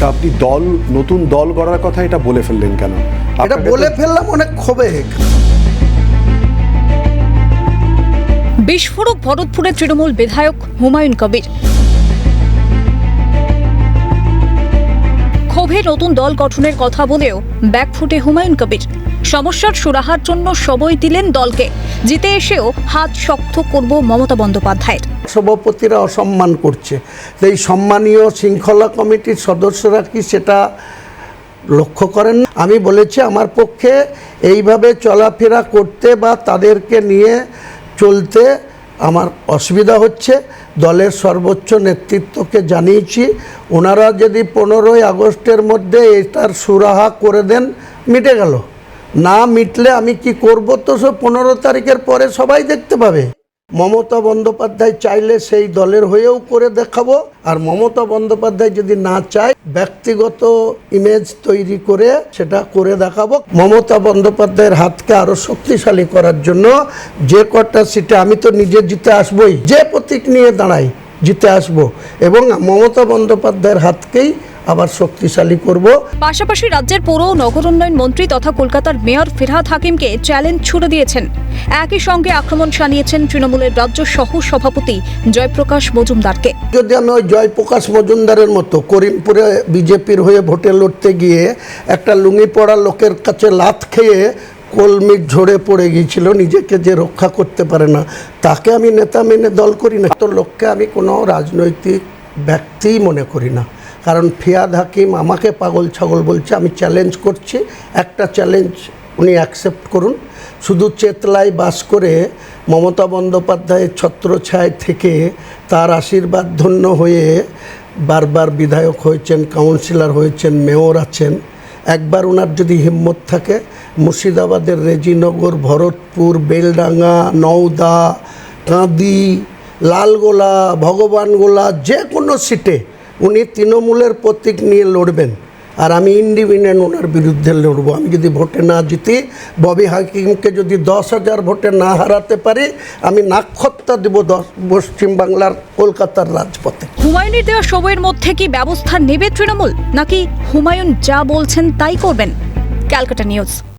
তা আপনি দল নতুন দল গড়ার কথা এটা বলে ফেললেন কেন? এটা বলে ফেললাম অনেক ক্ষোভে। বিস্ফোরক ভরতপুরের তৃণমূল বিধায়ক হুমায়ুন কবির। ক্ষোভে নতুন দল গঠনের কথা বলেও ব্যাকফুটে হুমায়ুন কবির। সমস্যার সুরাহার জন্য সবই দিলেন দলকে। জিতে এসেও হাত শক্ত করব মমতা বন্দ্যোপাধ্যায়ের। সভাপতিরা অসম্মান করছে। এই সম্মানীয় শৃঙ্খলা কমিটির সদস্যরা কি সেটা লক্ষ্য করেন আমি বলেছি, আমার পক্ষে এইভাবে চলাফেরা করতে বা তাদেরকে নিয়ে চলতে আমার অসুবিধা হচ্ছে। দলের সর্বোচ্চ নেতৃত্বকে জানিয়েছি, ওনারা যদি পনেরোই আগস্টের মধ্যে এটার সুরাহা করে দেন, মিটে গেল। না মিটলে আমি কি করব? তো সব পনেরো তারিখের পরে সবাই দেখতে পাবে। মমতা বন্দ্যোপাধ্যায় চাইলে সেই দলের হয়েও করে দেখাবো। আর মমতা বন্দ্যোপাধ্যায় যদি না চায়, ব্যক্তিগত ইমেজ তৈরি করে সেটা করে দেখাবো। মমতা বন্দ্যোপাধ্যায়ের হাতকে আরও শক্তিশালী করার জন্য যে কটা সিটে আমি তো নিজে জিতে আসবই, যে প্রতীক নিয়ে দাঁড়াই, জিতে আসব। এবং মমতা বন্দ্যোপাধ্যায়ের হাতকেই আবার শক্তিশালী করব। পাশাপাশি রাজ্যের পৌর ও নগর উন্নয়ন মন্ত্রী তথা কলকাতার মেয়র ফিরহাদ হাকিমকে চ্যালেঞ্জ ছুড়ে দিয়েছেন। একই সঙ্গে আক্রমণ শানিয়েছেন তৃণমূলের রাজ্য সহ সভাপতি জয়প্রকাশ মজুমদারকে। যদি আমি ওই জয়প্রকাশ মজুমদারের মতো করিমপুরে বিজেপির হয়ে ভোটে লড়তে গিয়ে একটা লুঙ্গি পড়া লোকের কাছে লাত খেয়ে কলমির ঝরে পড়ে গিয়েছিল নিজেকে যে রক্ষা করতে পারে না তাকে আমি নেতা মেনে দল করি না। তো লোককে আমি কোনো রাজনৈতিক ব্যক্তিই মনে করি না। কারণ ফিয়াদ হাকিম আমাকে পাগল ছাগল বলছে, আমি চ্যালেঞ্জ করছি, একটা চ্যালেঞ্জ উনি অ্যাকসেপ্ট করুন। শুধু চেতলায় বাস করে মমতা বন্দ্যোপাধ্যায়ের ছত্রছায় থেকে তার আশীর্বাদ ধন্য হয়ে বারবার বিধায়ক হয়েছেন কাউন্সিলর হয়েছেন মেয়র আছেন। একবার ওনার যদি হিম্মত থাকে, মুর্শিদাবাদের রেজিনগর, ভরতপুর, বেলডাঙ্গা, নওদা, কাঁদি, লালগোলা, ভগবানগোলা, যে কোনো সিটে উনি তৃণমূলের প্রতীক নিয়ে লড়বেন। আর আমি ইন্ডিপেন্ডেন্ট ওনার বিরুদ্ধে লড়বো। আমি যদি ভোটে না জিতি, ববি হাকিমকে যদি দশ হাজার ভোটে না হারাতে পারি, আমি নাক্ষত্তা দেবো দশ পশ্চিমবাংলার কলকাতার রাজপথে। হুমায়ুনের দেওয়া সময়ের মধ্যে কি ব্যবস্থা নেবে তৃণমূল? নাকি হুমায়ুন যা বলছেন তাই করবেন? ক্যালকাটা নিউজ।